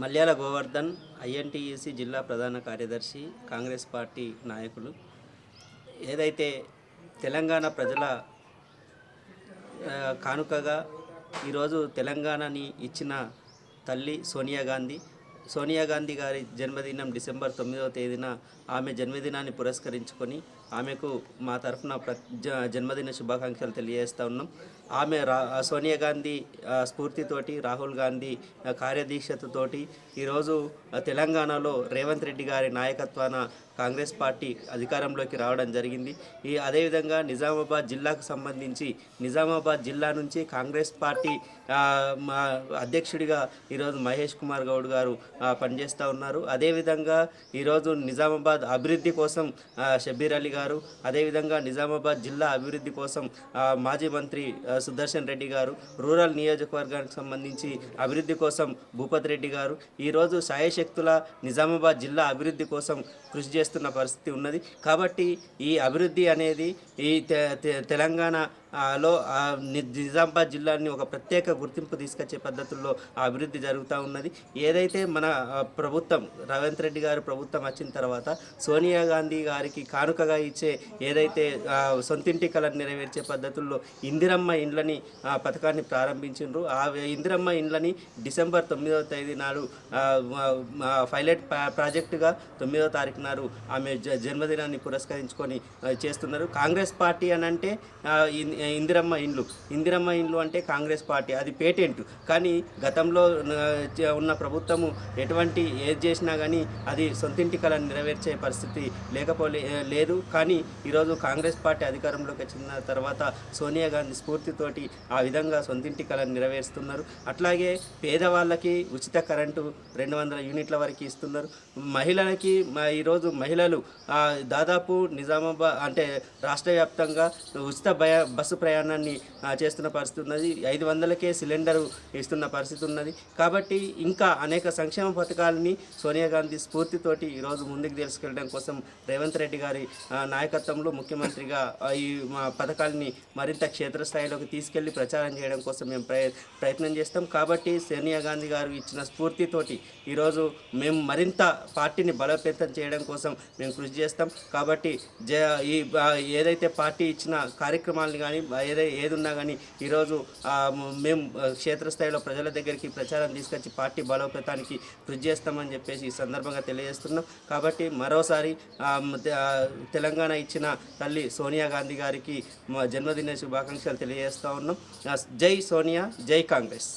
Malyala Govardhan INTUC జిల్లా ప్రధాన కార్యదర్శి కాంగ్రెస్ పార్టీ నాయకులు. ఏదైతే తెలంగాణ ప్రజల కానుకగా ఈరోజు తెలంగాణని ఇచ్చిన తల్లి సోనియా గాంధీ సోనియా గాంధీ గారి జన్మదినం డిసెంబర్ తొమ్మిదవ తేదీన ఆమె జన్మదినాన్ని పురస్కరించుకొని ఆమెకు మా తరఫున ప్ర జ- జన్మదిన శుభాకాంక్షలు తెలియజేస్తూ ఉన్నాం. ఆమె రా సోనియా గాంధీ స్ఫూర్తితోటి రాహుల్ గాంధీ కార్యదీక్షతతోటి ఈరోజు తెలంగాణలో రేవంత్ రెడ్డి గారి నాయకత్వాన కాంగ్రెస్ పార్టీ అధికారంలోకి రావడం జరిగింది. ఈ అదేవిధంగా నిజామాబాద్ జిల్లాకు సంబంధించి నిజామాబాద్ జిల్లా నుంచి కాంగ్రెస్ పార్టీ మా అధ్యక్షుడిగా ఈరోజు మహేష్ కుమార్ గౌడ్ గారు పనిచేస్తూ ఉన్నారు. అదేవిధంగా ఈరోజు నిజామాబాద్ అభివృద్ధి కోసం షబీర్ షబ్బీర్ అలీ గారు అదేవిధంగా నిజామాబాద్ జిల్లా అభివృద్ధి కోసం మాజీ మంత్రి సుదర్శన్ రెడ్డి గారు రూరల్ నియోజకవర్గానికి సంబంధించి అభివృద్ధి కోసం భూపత్ రెడ్డి గారు ఈరోజు సాయశక్తుల నిజామాబాద్ జిల్లా అభివృద్ధి కోసం కృషి చేస్తున్న పరిస్థితి ఉన్నది. కాబట్టి ఈ అభివృద్ధి అనేది ఈ తె- తెలంగాణ లో నిజామాబాద్ జిల్లాని ఒక ప్రత్యేక గుర్తింపు తీసుకొచ్చే పద్ధతుల్లో అభివృద్ధి జరుగుతూ ఉన్నది. ఏదైతే మన ప్రభుత్వం రేవంత్ రెడ్డి గారి ప్రభుత్వం వచ్చిన తర్వాత సోనియా గాంధీ గారికి కానుకగా ఇచ్చే ఏదైతే సొంతింటి కళను నెరవేర్చే పద్ధతుల్లో ఇందిరమ్మ ఇండ్లని ఆ, పథకాన్ని ప్రారంభించిండ్రు. ఆ ఇందిరమ్మ ఇండ్లని డిసెంబర్ తొమ్మిదవ తేదీ నాడు పైలట్ ప్రాజెక్టుగా తొమ్మిదవ తారీఖు నాడు ఆమె జన్మదినాన్ని పురస్కరించుకొని చేస్తున్నారు. కాంగ్రెస్ పార్టీ అని అంటే ఇందిరమ్మ ఇండ్లు. ఇందిరమ్మ ఇండ్లు అంటే కాంగ్రెస్ పార్టీ అది పేటెంట్. కానీ గతంలో ఉన్న ప్రభుత్వము ఎటువంటి ఏది చేసినా కానీ అది సొంతింటి కళ నెరవేర్చే పరిస్థితి లేకపోలే లేదు. కానీ ఈరోజు కాంగ్రెస్ పార్టీ అధికారంలోకి వచ్చిన తర్వాత సోనియా గాంధీ స్ఫూర్తితోటి ఆ విధంగా సొంతింటి కళను నెరవేరుస్తున్నారు. అట్లాగే పేదవాళ్ళకి ఉచిత కరెంటు రెండు వందల యూనిట్ల వరకు ఇస్తున్నారు. మహిళలకి ఈరోజు మహిళలు దాదాపు నిజామాబాద్ అంటే రాష్ట్ర వ్యాప్తంగా ఉచిత భయ బస్సు ప్రయాణాన్ని చేస్తున్న పరిస్థితి ఉన్నది. ఐదు వందలకే సిలిండరు ఇస్తున్న పరిస్థితి ఉన్నది. కాబట్టి ఇంకా అనేక సంక్షేమ పథకాలని సోనియా గాంధీ స్ఫూర్తితోటి ఈరోజు ముందుకు తీసుకెళ్ళడం కోసం రేవంత్ రెడ్డి గారి నాయకత్వంలో ముఖ్యమంత్రిగా ఈ మా పథకాలని మరింత క్షేత్రస్థాయిలోకి తీసుకెళ్ళి ప్రచారం చేయడం కోసం మేము ప్రయత్నం చేస్తాం. కాబట్టి సోనియా గాంధీ గారు ఇచ్చిన స్ఫూర్తితోటి ఈరోజు మేము మరింత పార్టీని బలోపేతం చేయడం కోసం మేము కృషి చేస్తాం. కాబట్టి జ ఈ ఏదైతే పార్టీ ఇచ్చిన కార్యక్రమాలని కానీ ఏదే ఏది ఉన్నా కానీ ఈరోజు మేము క్షేత్రస్థాయిలో ప్రజల దగ్గరికి ప్రచారం తీసుకొచ్చి పార్టీ బలోపేతానికి కృషి చేస్తామని చెప్పేసి ఈ సందర్భంగా తెలియజేస్తున్నాం. కాబట్టి మరోసారి తెలంగాణ ఇచ్చిన తల్లి సోనియా గాంధీ గారికి మా జన్మదిన శుభాకాంక్షలు తెలియజేస్తూ ఉన్నాం. జై సోనియా జై కాంగ్రెస్.